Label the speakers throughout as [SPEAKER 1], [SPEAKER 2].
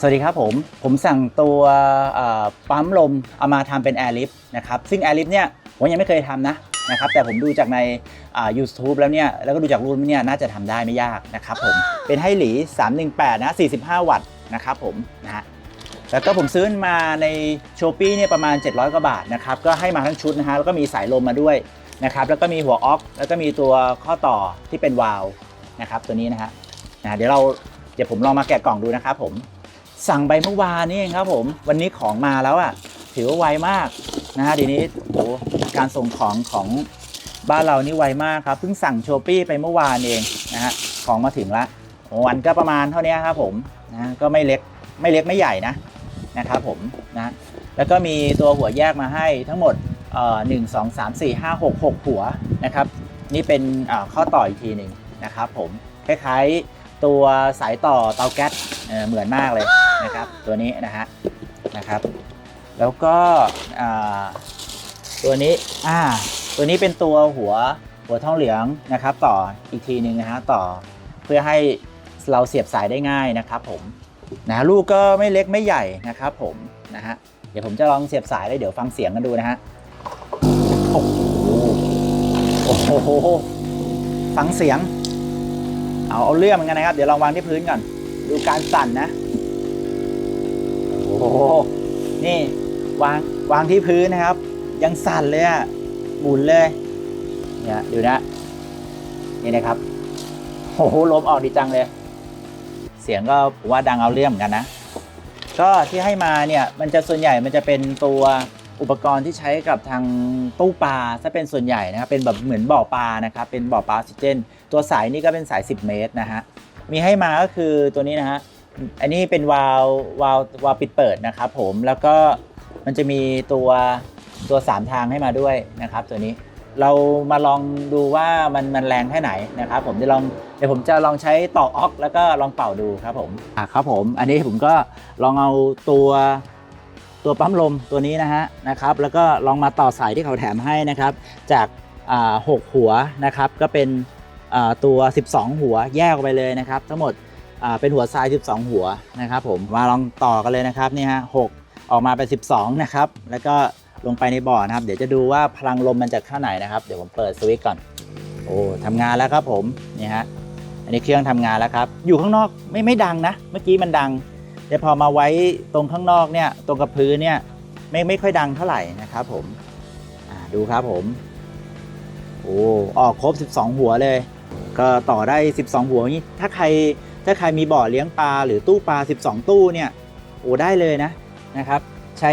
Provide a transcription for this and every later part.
[SPEAKER 1] สวัสดีครับผม ผมสั่งตัวปั๊มลมเอามาทำเป็นแอร์ลิฟนะครับ ซึ่งแอร์ลิฟเนี่ยผมยังไม่เคยทำนะนะครับ แต่ผมดูจากในอ่า YouTube แล้วเนี่ย แล้วก็ดูจากรุ่นเนี่ยน่าจะทำได้ไม่ยากนะครับผม เป็นให้หลี 318 นะ 45 วัตต์นะครับผมนะฮะแล้วก็ผมซื้อมาใน s h อ p e เนี่ยประมาณ 700 กว่าบาทนะครับ ก็ให้มาทั้งชุดนะฮะ แล้วก็มีสายลมมาด้วยนะครับ แล้วก็มีหัวออก แล้วก็มีตัวข้อต่อที่เป็นวาล์วนะครับตัวนี้นะฮะนะเดี๋ยวเราเดี๋ยวผมลองมาแกะกล่องดูนะครับผม สั่งไปเมื่อวานนี่เองครับผม วันนี้ของมาแล้วอะ่ะ ถือว่าไวมากนะฮะดีนี้โอ้การส่งของของบ้านเรานี่ไวมากครับเพิ่งสั่งโชปี้ไปเมื่อวานเองนะฮะของมาถึงละโอ้วันก็ประมาณเท่านี้ครับผมนะก็ไม่เล็กไม่เล็กไม่ใหญ่นะนะครับผมนะแล้วก็มีตัวหัวแยกมาให้ทั้งหมดเอ่อหนึ่งสองสามสี่ห้าหกหกหัวนะครับนี่เป็นเอ่อข้อต่ออีกทีหนึ่งนะครับผมคล้ายๆตัวสายต่อเตาแก๊สเออเหมือนมากเลย นะครับตัวนี้นะฮะนะครับ แล้วก็ตัวนี้อ่าตัวนี้เป็นตัวหัวหัวทองเหลืองนะครับ ต่ออีกทีหนึ่งนะฮะต่อเพื่อให้เราเสียบสายได้ง่ายนะครับ ผมนะลูกก็ไม่เล็กไม่ใหญ่นะครับ ผมนะฮะเดี๋ยวผมจะลองเสียบสายแล้วเดี๋ยวฟังเสียงกันดูนะฮะโอ้โหโอ้โหฟังเสียง เอาเอาเรื่องเหมือนกันนะครับ เดี๋ยวลองวางที่พื้นก่อน ดูการสั่นนะ นี่วางวางที่พื้นนะครับ ยังสั่นเลยอะหมุนเลย เนี่ยดูนะ นี่นะครับโอ้โหลมออกดีจังเลย เสียงก็ผมว่าดังเอาเรื่องเหมือนกันนะ ก็ที่ให้มาเนี่ยมันจะส่วนใหญ่มันจะเป็นตัวอุปกรณ์ที่ใช้กับทางตู้ปลาถ้าเป็นส่วนใหญ่นะครับเป็นแบบเหมือนบ่อปลานะครับเป็นบ่อปลาออกซิเจน ตัวสายนี่ก็เป็นสาย 10 เมตรนะฮะมีให้มาก็คือตัวนี้นะฮะ อันนี้เป็นวาล์ววาล์ววาล์วปิดเปิดนะครับผมแล้วก็มันจะมีตัวตัว 3 ทางให้มาด้วยนะครับ ตัวนี้เรามาลองดูว่ามันมันแรงแค่ไหนนะครับ ผมจะลองเดี๋ยวผมจะลองใช้ต่อออกแล้วก็ลองเป่าดูครับผมอะครับผม อันนี้ผมก็ลองเอาตัวตัวปั๊มลมตัวนี้นะฮะนะครับ แล้วก็ลองมาต่อสายที่เขาแถมให้นะครับ จากหกหัวนะครับ ก็เป็นตัว 12 หัวแยกไปเลยนะครับ ทั้งหมด เป็นหัวทราย 12 หัวนะครับผมมาลองต่อกันเลยนะครับนี่ฮะหออกมาเป็น 12 นะครับ แล้วก็ลงไปในบ่อนะครับ เดี๋ยวจะดูว่าพลังลมมันจะข้าไหนนะครับ เดี๋ยวผมเปิดสวิตช์ก่อน โอ้ทำงานแล้วครับผมนี่ฮะอันนี้เครื่องทำงานแล้วครับ อยู่ข้างนอกไม่ไม่ดังนะ เมื่อกี้มันดัง แต่พอมาไว้ตรงข้างนอกเนี่ย ตรงกับพื้นเนี่ยไม่ไม่ค่อยดังเท่าไหร่นะครับผมดูครับผมโอ้ออกครบ 12 หัวเลย ก็ต่อได้ 12 หัวนี้ถ้าใคร ถ้าใครมีบ่อเลี้ยงปลาหรือตู้ปลา 12 ตู้เนี่ยโอ้ได้เลยนะนะครับใช้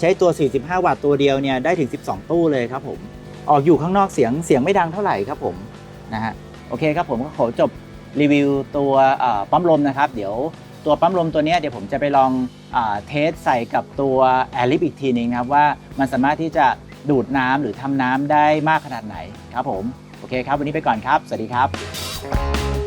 [SPEAKER 1] ใช้ตัว 45 วัตต์ตัวเดียวเนี่ยได้ถึง 12 ตู้เลยครับผมออกอยู่ข้างนอกเสียงเสียงไม่ดังเท่าไหร่ครับผมนะฮะโอเคครับผมก็ขอจบรีวิวตัวปั๊มลมนะครับ เดี๋ยวตัวปั๊มลมตัวนี้เดี๋ยวผมจะไปลองอเทสใส่กับตัวแอร์ลิฟอีกทีนึงนะครับว่ามันสามารถที่จะดูดน้ำหรือทำน้ำได้มากขนาดไหนครับผม โอเคครับ วันนี้ไปก่อนครับ สวัสดีครับ